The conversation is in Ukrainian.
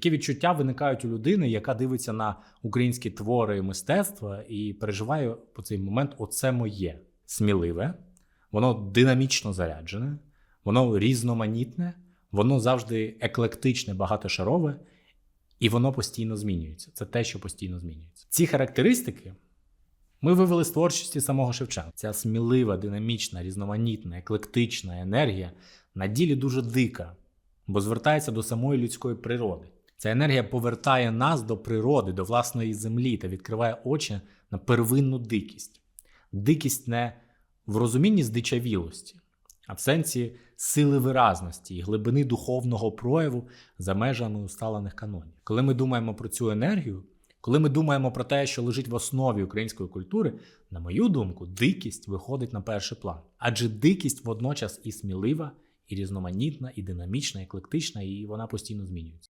Які відчуття виникають у людини, яка дивиться на українські твори і мистецтва і переживає по цей момент оце моє сміливе, воно динамічно заряджене, воно різноманітне, воно завжди еклектичне, багатошарове, і воно постійно змінюється. Це те, що постійно змінюється. Ці характеристики ми вивели з творчості самого Шевченка. Ця смілива, динамічна, різноманітна, еклектична енергія на ділі дуже дика, бо звертається до самої людської природи. Ця енергія повертає нас до природи, до власної землі та відкриває очі на первинну дикість. Дикість не в розумінні здичавілості, а в сенсі сили виразності і глибини духовного прояву за межами усталених канонів. Коли ми думаємо про цю енергію, коли ми думаємо про те, що лежить в основі української культури, на мою думку, дикість виходить на перший план. Адже дикість водночас і смілива, і різноманітна, і динамічна, і еклектична, і вона постійно змінюється.